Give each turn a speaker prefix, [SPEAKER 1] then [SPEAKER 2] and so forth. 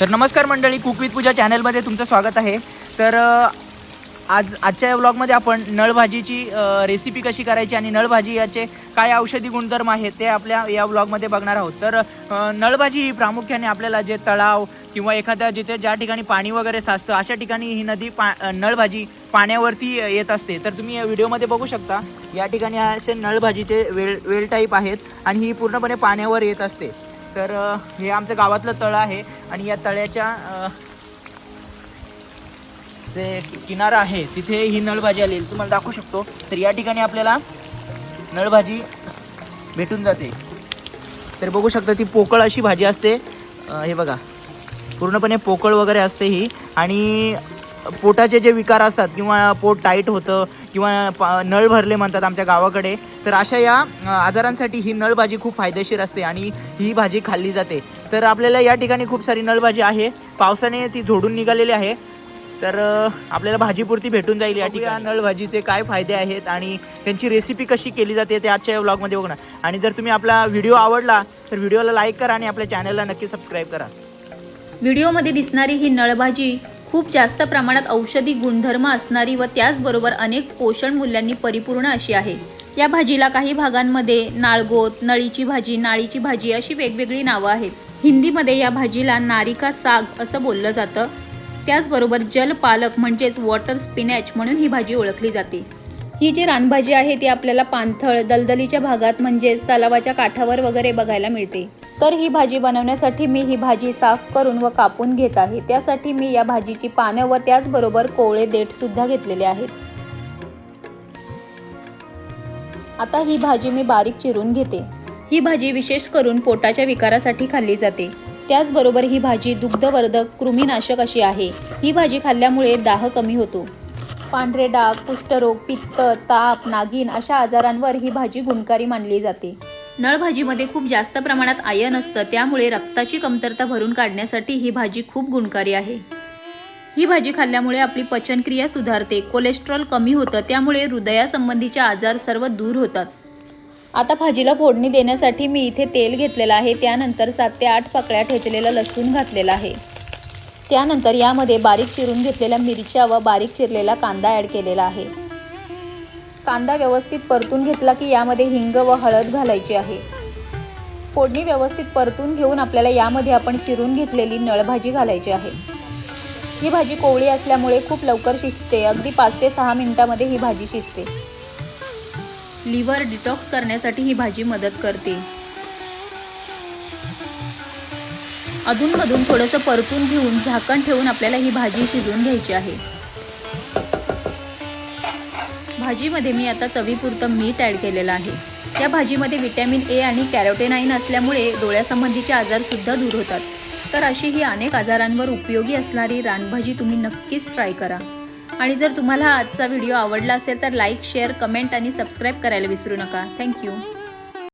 [SPEAKER 1] तर नमस्कार मंडळी कुक विथ पूजा चॅनलमध्ये तुमचं स्वागत आहे. तर आज आजच्या या व्लॉगमध्ये आपण नळभाजीची रेसिपी कशी करायची आणि नळभाजी याचे काय औषधी गुणधर्म आहेत ते आपल्या या व्लॉगमध्ये बघणार आहोत. तर नळभाजी ही प्रामुख्याने आपल्याला जे तलाव किंवा एखाद्या जिथे ज्या ठिकाणी पाणी वगैरे साचतं अशा ठिकाणी ही नदी पा नळभाजी पाण्यावरती येत असते. तर तुम्ही या व्हिडिओमध्ये बघू शकता या ठिकाणी असे नळभाजीचे वेल वेल टाईप आहेत आणि ही पूर्णपणे पाण्यावर येत असते. तर हे आमचं गावातलं तळं आहे आणि या तळ्याच्या जे किनारा आहे तिथे ही नळभाजी आलेली तुम्हाला दाखवू शकतो. तर या ठिकाणी आपल्याला नळभाजी भेटून जाते. तर बघू शकता ती पोकळ अशी भाजी असते. हे बघा. पूर्णपणे पोकळ वगैरे असते ही. आणि पोटाचे जे विकार असतात किंवा पोट टाईट होतं किंवा पा नळ भरले म्हणतात आमच्या गावाकडे तर अशा या आजारांसाठी ही नळभाजी खूप फायदेशीर असते आणि ही भाजी खाल्ली जाते. तर आपल्याला या ठिकाणी खूप सारी नळभाजी आहे. पावसाने ती झोडून निघालेली आहे. तर आपल्याला भाजीपुरती भेटून जाईल या ठिकाणी. नळभाजीचे काय फायदे आहेत आणि त्यांची रेसिपी कशी केली जाते ते आजच्या या व्लॉगमध्ये बघणार. आणि जर तुम्ही आपला व्हिडिओ आवडला तर व्हिडिओला लाईक करा आणि आपल्या चॅनलला नक्की सबस्क्राईब करा.
[SPEAKER 2] व्हिडिओमध्ये दिसणारी ही नळभाजी खूप जास्त प्रमाणात औषधी गुणधर्म असणारी व त्याचबरोबर अनेक पोषण मूल्यांनी परिपूर्ण अशी आहे. या भाजीला काही भागांमध्ये नाळगोत नळीची भाजी नाळीची भाजी अशी वेगवेगळी नावं आहेत. हिंदीमध्ये या भाजीला नारिका साग असं बोललं जातं. त्याचबरोबर जलपालक म्हणजेच वॉटर स्पिनॅच म्हणून ही भाजी ओळखली जाते. ही जी रानभाजी आहे ती आपल्याला पाणथळ दलदलीच्या भागात म्हणजेच तलावाच्या काठावर वगैरे बघायला मिळते. तर ही भाजी बनवण्यासाठी मी ही भाजी साफ करून व कापून घेत आहे. त्यासाठी मी या भाजीची पानं व त्याचबरोबर कोवळे देठ सुद्धा घेतलेले आहेत. आता ही भाजी मी बारीक चिरून घेते. ही भाजी विशेष करून पोटाच्या विकारासाठी खाल्ली जाते. त्याचबरोबर ही भाजी दुग्धवर्धक कृमीनाशक अशी आहे. ही भाजी खाल्ल्यामुळे दाह कमी होतो. पांढरे डाग कुष्ठरोग पित्त ताप नागिन अशा आजारांवर ही भाजी गुणकारी मानली जाते. नळभाजीमध्ये खूप जास्त प्रमाणात आयन असतं त्यामुळे रक्ताची कमतरता भरून काढण्यासाठी ही भाजी खूप गुणकारी आहे. ही भाजी खाल्ल्यामुळे आपली पचनक्रिया सुधारते कोलेस्ट्रॉल कमी होतं त्यामुळे हृदयासंबंधीचे आजार सर्व दूर होतात. आता भाजीला फोडणी देण्यासाठी मी इथे तेल घेतलेलं आहे त्यानंतर सात ते आठ पाकळ्या ठेचलेलं लसूण घातलेलं आहे. त्यानंतर यामध्ये बारीक चिरून घेतलेल्या मिरच्या व बारीक चिरलेला कांदा ॲड केलेला आहे. कांदा व्यवस्थित परतून घेतला की यामध्ये हिंग व हळद घालायची आहे. फोडणी व्यवस्थित परतून घेऊन आपल्याला यामध्ये आपण चिरून घेतलेली नळभाजी घालायची आहे. ही भाजी कोवळी असल्यामुळे खूप लवकर शिजते. अगदी पाच ते सहा मिनिटामध्ये ही भाजी शिजते. लिव्हर डिटॉक्स करण्यासाठी ही भाजी मदत करते. अधूनमधून थोडंसं परतून घेऊन झाकण ठेवून आपल्याला ही भाजी शिजवून घ्यायची आहे. भाजीमध्ये मी आता चवीपुरतं मीठ ॲड केलेलं आहे. या भाजीमध्ये विटॅमिन ए आणि कॅरोटेनाईन असल्यामुळे डोळ्यासंबंधीचे आजारसुद्धा दूर होतात. तर अशी ही अनेक आजारांवर उपयोगी असणारी रानभाजी तुम्ही नक्कीच ट्राय करा. आणि जर तुम्हाला आजचा व्हिडिओ आवडला असेल तर लाईक शेअर कमेंट आणि सबस्क्राईब करायला विसरू नका. थँक्यू